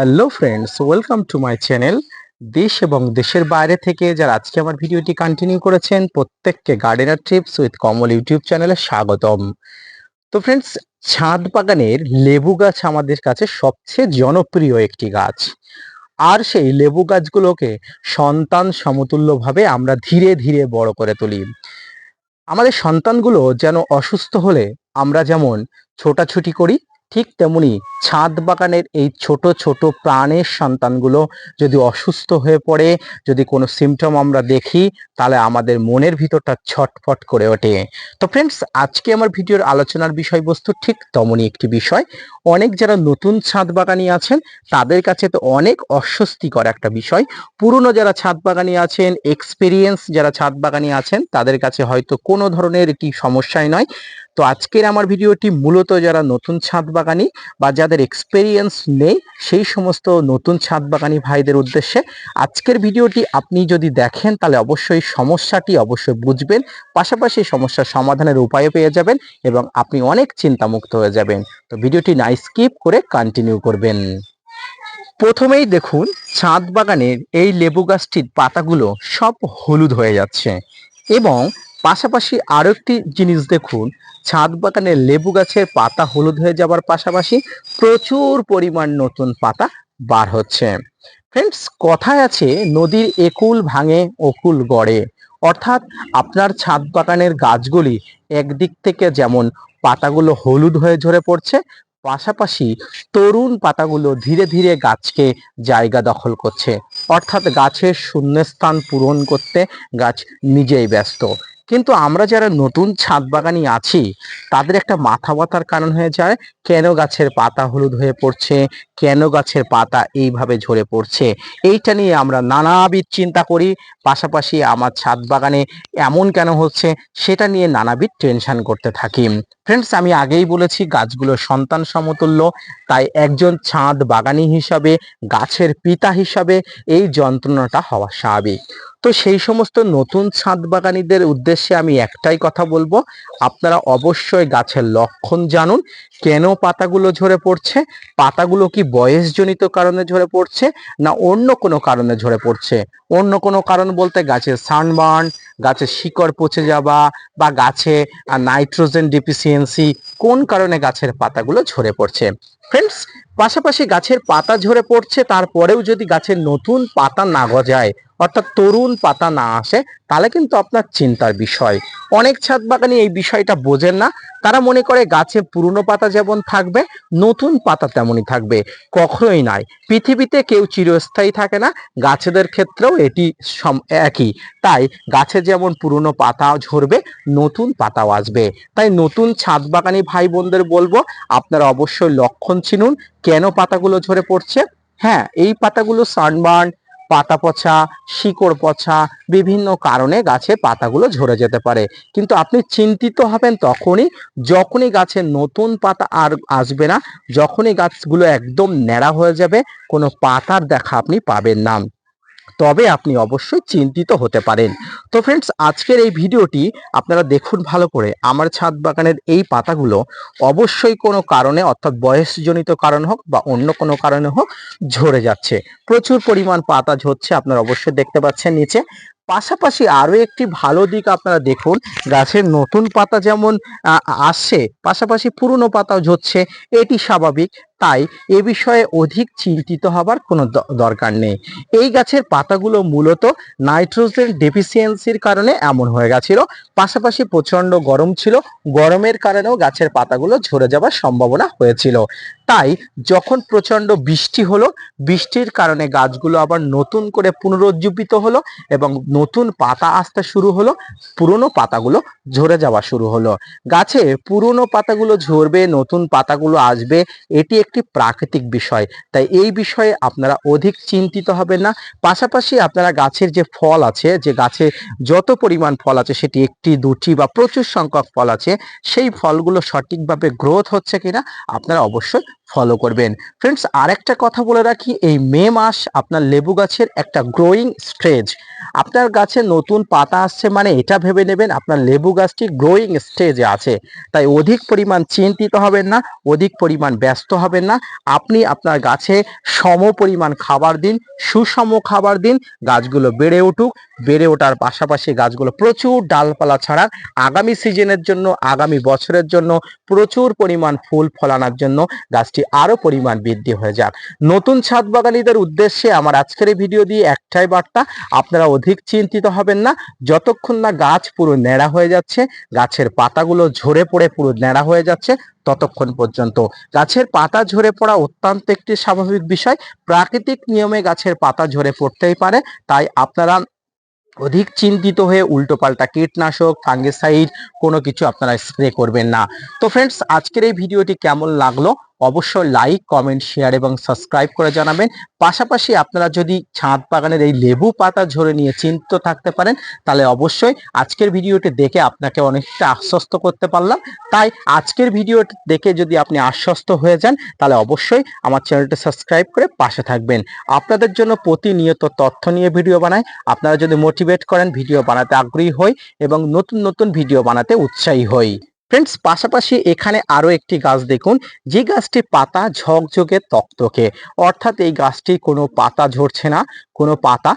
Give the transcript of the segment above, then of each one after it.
Hello friends, welcome to my channel দেশ এবং দেশের বাইরে থেকে যারা আজকে আমার ভিডিওটি কন্টিনিউ করেছেন, প্রত্যেককে gardener trips with Kamal YouTube চ্যানেলে স্বাগতম। তো ফ্রেন্ডস, ছাদ বাগানের লেবু গাছ আমাদের কাছে সবচেয়ে জনপ্রিয় একটি গাছ। আর সেই লেবু গাছগুলোকে সন্তান সমতুল্যভাবে আমরা ধীরে ধীরে বড় করে তুলি। আমাদের সন্তানগুলো যেন অসুস্থ হলে আমরা যেমন ছোটাছুটি করি ঠিক তেমনি ছাদ বাগানের এই ছোট ছোট প্রাণের সন্তানগুলো যদি অসুস্থ হয়ে পড়ে, যদি কোনো সিমটম আমরা দেখি, তাহলে আমাদের মনের ভিতরটা ছটফট করে ওঠে। তো ফ্রেন্ডস আজকে আমার ভিডিওর আলোচনার বিষয়বস্তু ঠিক তেমনই একটি বিষয়। অনেক যারা নতুন ছাদ বাগানি আছেন, তাদের কাছে তো অনেক অস্বস্তিকর একটা বিষয়। পুরনো যারা ছাদ বাগানি আছেন এক্সপিরিয়েন্স যারা ছাদ বাগানি আছেন, তাদের কাছে হয়তো কোনো ধরনের কি সমস্যাই নয়। তো আজকের আমার ভিডিওটি মূলত যারা নতুন ছাদ বাগানি বা যাদের এক্সপেরিয়েন্স নেই, সেই সমস্ত নতুন ছাদ বাগানি ভাইদের উদ্দেশ্যে আজকের ভিডিওটি আপনি যদি দেখেন, তাহলে অবশ্যই সমস্যাটি অবশ্যই বুঝবেন। পাশাপাশি সমস্যার সমাধানের উপায়ও পেয়ে যাবেন এবং আপনি অনেক চিন্তামুক্ত হয়ে যাবেন। তো ভিডিওটি না স্কিপ করে কন্টিনিউ করবেন। প্রথমেই দেখুন, ছাদ বাগানের এই লেবু গাছটির পাতাগুলো সব হলুদ হয়ে যাচ্ছে এবং পাশাপাশি আরও একটি জিনিস দেখুন, ছাদ বাগানের লেবু গাছের পাতা হলুদ হয়ে যাবার পাশাপাশি প্রচুর পরিমাণ নতুন পাতা বার হচ্ছে। ফ্রেন্ডস কথায় আছে, নদীর একুল ভাঙে, অকুল গড়ে। অর্থাৎ আপনার ছাদ বাগানের গাছগুলি একদিক থেকে যেমন পাতাগুলো হলুদ হয়ে ঝরে পড়ছে, পাশাপাশি তরুণ পাতাগুলো ধীরে ধীরে গাছকে জায়গা দখল করছে। অর্থাৎ গাছের শূন্যস্থান পূরণ করতে গাছ নিজেই ব্যস্ত। কিন্তু আমরা যারা নতুন ছাদ বাগানি আছি, তাদের একটা মাথা ব্যথার কারণ হয়ে যায়। কেন গাছের পাতা হলুদ হয়ে পড়ছে? কেন গাছের পাতা এইভাবে ঝরে পড়ছে? এইটা নিয়ে আমরা নানাবিধ চিন্তা করি। পাশাপাশি আমার ছাদ বাগানে এমন কেন হচ্ছে সেটা নিয়ে নানাবিধ টেনশন করতে থাকি। ফ্রেন্ডস আমি আগেই বলেছি গাছগুলো সন্তান সমতুল্য। তাই একজন ছাদ বাগানি হিসাবে, গাছের পিতা হিসাবে এই যন্ত্রণাটা হওয়া স্বাভাবিক। তো সেই সমস্ত নতুন ছাদ বাগানিদের উদ্দেশ্যে আমি একটাই কথা বলব। আপনারা অবশ্যই গাছের লক্ষণ জানুন। কেন পাতাগুলো ঝরে পড়ছে? পাতাগুলো কি বয়সজনিত কারণে ঝরে পড়ছে না অন্য কোনো কারণে ঝরে পড়ছে? অন্য কোনো কারণ বলতে গাছের সানবার্ন গাছের শিকড় পচে যাওয়া বা গাছে নাইট্রোজেন ডিফিসিয়েন্সি কোন কারণে গাছের পাতাগুলো ঝরে পড়ছে? ফ্রেন্ডস পাশাপাশি গাছের পাতা ঝরে পড়ছে, তারপরেও যদি গাছের নতুন পাতা না গজায় অর্থাৎ তরুণ পাতা না আসে, তাহলে কিন্তু আপনার চিন্তার বিষয়। অনেক ছাদ বাগানি এই বিষয়টা বোঝেন না। তারা মনে করে গাছে পুরনো পাতা যেমন থাকবে, নতুন পাতা তেমনই থাকবে। কখনোই নাই পৃথিবীতে কেউ চিরস্থায়ী থাকে না। গাছেদের ক্ষেত্রেও এটি একই। তাই গাছে যেমন পুরনো পাতা ঝরবে, নতুন পাতাও আসবে। তাই নতুন ছাদ বাগানি ভাই বোনদের বলব, আপনারা অবশ্যই লক্ষণ চিনুন। কেন পাতাগুলো ঝরে পড়ছে? হ্যাঁ এই পাতাগুলো সানবার্ন পাতা পচা শিকড় পচা বিভিন্ন কারণে গাছে পাতাগুলো ঝরে যেতে পারে। কিন্তু আপনি চিন্তিত হবেন তখনই যখনই গাছে নতুন পাতা আর আসবে না, যখনই গাছগুলো একদম ন্যাড়া হয়ে যাবে, কোনো পাতার দেখা আপনি পাবেন না। তবে আপনি অবশ্যই চিন্তিত হতে পারেন। তো ফ্রেন্ডস আজকের এই ভিডিওটি আপনারা দেখুন ভালো করে। আমার ছাদ বাগানের এই পাতাগুলো অবশ্যই কোনো কারণে, অর্থাৎ বয়সজনিত কারণ হোক বা অন্য কোনো কারণে হোক, ঝরে যাচ্ছে। প্রচুর পরিমাণ পাতা ঝরছে, আপনারা অবশ্যই দেখতে পাচ্ছেন নিচে। পাশাপাশি আরও একটি ভালো দিক আপনারা দেখুন, গাছের নতুন পাতা যেমন আসছে, পাশাপাশি পুরনো পাতাও ঝরছে, এটি স্বাভাবিক, তাই এ বিষয়ে অধিক চিন্তিত হবার কোনো দরকার নেই। এই গাছের পাতাগুলো মূলত নাইট্রোজেন ডেফিসিয়েন্সির কারণে এমন হয়ে গেছিল, পাশাপাশি প্রচণ্ড গরম ছিল, গরমের কারণেও গাছের পাতাগুলো ঝরে যাওয়ার সম্ভাবনা হয়েছিল। তাই যখন প্রচণ্ড বৃষ্টি হলো, বৃষ্টির কারণে গাছগুলো আবার নতুন করে পুনরুজ্জীবিত হলো এবং নতুন পাতা আসতে শুরু হলো, পুরনো পাতাগুলো ঝরে যাওয়া শুরু হলো। গাছে পুরনো পাতাগুলো ঝরবে, নতুন পাতাগুলো আসবে, এটি একটি প্রাকৃতিক বিষয়। তাই এই বিষয়ে আপনারা অধিক চিন্তিত হবেন না। পাশাপাশি আপনারা গাছের যে ফল আছে, যে গাছে যত পরিমাণ ফল আছে, সেটি একটি, দুটি বা প্রচুর সংখ্যক ফল আছে, সেই ফলগুলো সঠিকভাবে গ্রোথ হচ্ছে কিনা আপনারা অবশ্যই ফলো করবেন। ফ্রেন্ডস আরেকটা কথা বলে রাখি, এই মে মাস আপনার লেবু গাছের একটা গ্রোয়িং স্টেজ আপনার গাছে নতুন পাতা আসছে মানে এটা ভেবে নেবেন আপনার লেবু গাছটি গ্রোয়িং স্টেজে আছে। তাই অধিক পরিমাণ চিন্তিত হবেন না, অধিক পরিমাণ ব্যস্ত হবেন না। আপনি আপনার গাছে সম পরিমাণ খাবার দিন, সুষম খাবার দিন, গাছগুলো বেড়ে উঠুক। বেড়ে ওঠার পাশাপাশি গাছগুলো প্রচুর ডালপালা ছাড়া আগামী সিজনের জন্য, আগামী বছরের জন্য প্রচুর পরিমাণ ফুল ফলানোর জন্য গাছটি আরও পরিমাণ বৃদ্ধি হয়ে যাক। নতুন ছাদ বাগানীদের উদ্দেশ্যে আমার আজকের ভিডিও দিয়ে একটাই বার্তা, আপনারা অধিক চিন্তিত হবেন না, যতক্ষণ না গাছ পুরো ন্যাড়া হয়ে যাচ্ছে, গাছের পাতাগুলো ঝরে পড়ে পুরো ন্যাড়া হয়ে যাচ্ছে, ততক্ষণ পর্যন্ত। গাছের পাতা ঝরে পড়া অত্যন্ত একটি স্বাভাবিক বিষয়, প্রাকৃতিক নিয়মে গাছের পাতা ঝরে পড়তেই পারে, তাই আপনারা অধিক চিন্তিত হয়ে উল্টোপাল্টা কীটনাশক, ফাঙ্গিসাইড কোনো কিছু আপনারা স্প্রে করবেন না। তো ফ্রেন্ডস আজকের এই ভিডিওটি কেমন লাগল? অবশ্যই লাইক কমেন্ট শেয়ার এবং সাবস্ক্রাইব করে জানাবেন। পাশাপাশি আপনারা যদি ছাদ বাগানের এই লেবু পাতা ঝরে নিয়ে চিন্তিত থাকতে পারেন, তাহলে অবশ্যই আজকের ভিডিওটি দেখে আপনাকে অনেকটা আশ্বস্ত করতে পারলাম। তাই আজকের ভিডিওটি দেখে যদি আপনি আশ্বস্ত হয়ে যান, তাহলে অবশ্যই আমার চ্যানেলটি সাবস্ক্রাইব করে পাশে থাকবেন। আপনাদের জন্য প্রতিনিয়ত তথ্য নিয়ে ভিডিও বানাই। আপনারা যদি মোটিভেট করেন, ভিডিও বানাতে আগ্রহী হই এবং নতুন নতুন ভিডিও বানাতে উৎসাহী হই। ফ্রেন্ডস পাশাপাশি এখানে আরও একটি গাছ দেখুন। যে গাছটি পাতা ঝকঝকে তকতকে, অর্থাৎ এই গাছটি কোনো পাতা ঝরছে না, কোনো পাতা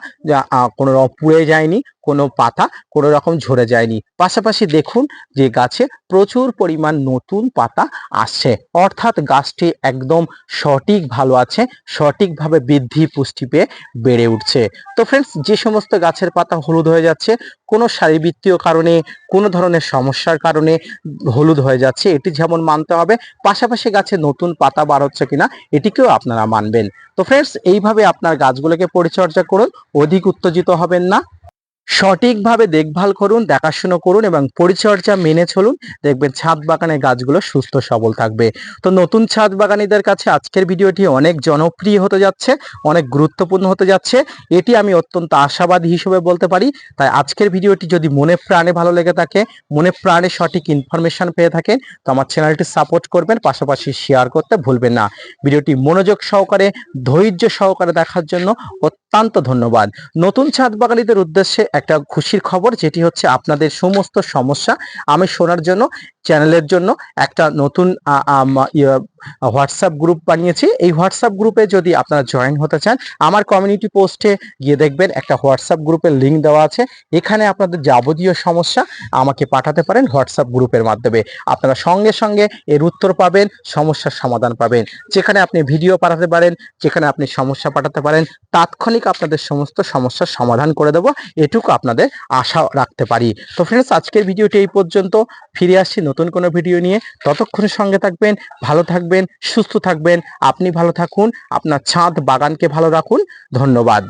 কোনো পুড়ে যায়নি কোনো পাতা কোনো রকম ঝরে যায়নি। পাশাপাশি দেখুন যে গাছে প্রচুর পরিমাণ নতুন পাতা আসছে। অর্থাৎ গাছটি একদম সঠিক ভালো আছে, সঠিকভাবে বৃদ্ধি পুষ্টি পেয়ে বেড়ে উঠছে। তো ফ্রেন্ডস যে সমস্ত গাছের পাতা হলুদ হয়ে যাচ্ছে, কোনো শারীরবৃত্তীয় কারণে, কোনো ধরনের সমস্যার কারণে হলুদ হয়ে যাচ্ছে, এটি যেমন মানতে হবে, পাশাপাশি গাছে নতুন পাতা বার হচ্ছে কিনা, এটিকেও আপনারা মানবেন। তো ফ্রেন্ডস এইভাবে আপনার গাছগুলোকে পরিচর্যা করুন, অধিক উত্তেজিত হবেন না। সঠিকভাবে দেখভাল করুন, দেখাশুনো করুন এবং পরিচর্যা মেনে চলুন। দেখবেন ছাদ বাগানের গাছগুলো সুস্থ সবল থাকবে। তো নতুন ছাদ বাগানীদের কাছে আজকের ভিডিওটি অনেক জনপ্রিয় হতে যাচ্ছে, অনেক গুরুত্বপূর্ণ হতে যাচ্ছে। এটি আমি অত্যন্ত আশাবাদী হিসেবে বলতে পারি। তাই আজকের ভিডিওটি যদি মনে প্রাণে ভালো লেগে থাকে, মনে প্রাণে সঠিক ইনফরমেশন পেয়ে থাকেন, তো আমার চ্যানেলটি সাপোর্ট করবেন, পাশাপাশি শেয়ার করতে ভুলবেন না। ভিডিওটি মনোযোগ সহকারে, ধৈর্য সহকারে দেখার জন্য অত্যন্ত ধন্যবাদ। নতুন ছাদ বাঙালিদের উদ্দেশ্যে একটা খুশির খবর, যেটি হচ্ছে আপনাদের সমস্ত সমস্যা আমি শোনার জন্য চ্যানেলের জন্য একটা নতুন হোয়াটসঅ্যাপ গ্রুপ বানিয়েছি। এই হোয়াটসঅ্যাপ গ্রুপে যদি আপনারা জয়েন হতে চান, আমার কমিউনিটি পোস্টে গিয়ে দেখবেন একটা হোয়াটসঅ্যাপ গ্রুপের লিঙ্ক দেওয়া আছে। এখানে আপনাদের যাবতীয় সমস্যা আমাকে পাঠাতে পারেন হোয়াটসঅ্যাপ গ্রুপের মাধ্যমে। আপনারা সঙ্গে সঙ্গে এর উত্তর পাবেন, সমস্যার সমাধান পাবেন। যেখানে আপনি ভিডিও পাঠাতে পারেন, যেখানে আপনি সমস্যা পাঠাতে পারেন, তাৎক্ষণিক আপনাদের সমস্ত সমস্যার সমাধান করে দেবো। এটুকু আপনাদের আশা রাখতে পারি। তো ফ্রেন্ডস আজকের ভিডিওটি এই পর্যন্ত। ফিরে আসছি নতুন কোনো ভিডিও নিয়ে ততক্ষণের সঙ্গে থাকবেন, ভালো থাকবেন, সুস্থ থাকবেন। আপনি ভালো থাকুন, আপনার ছাদ বাগানকে ভালো রাখুন। ধন্যবাদ।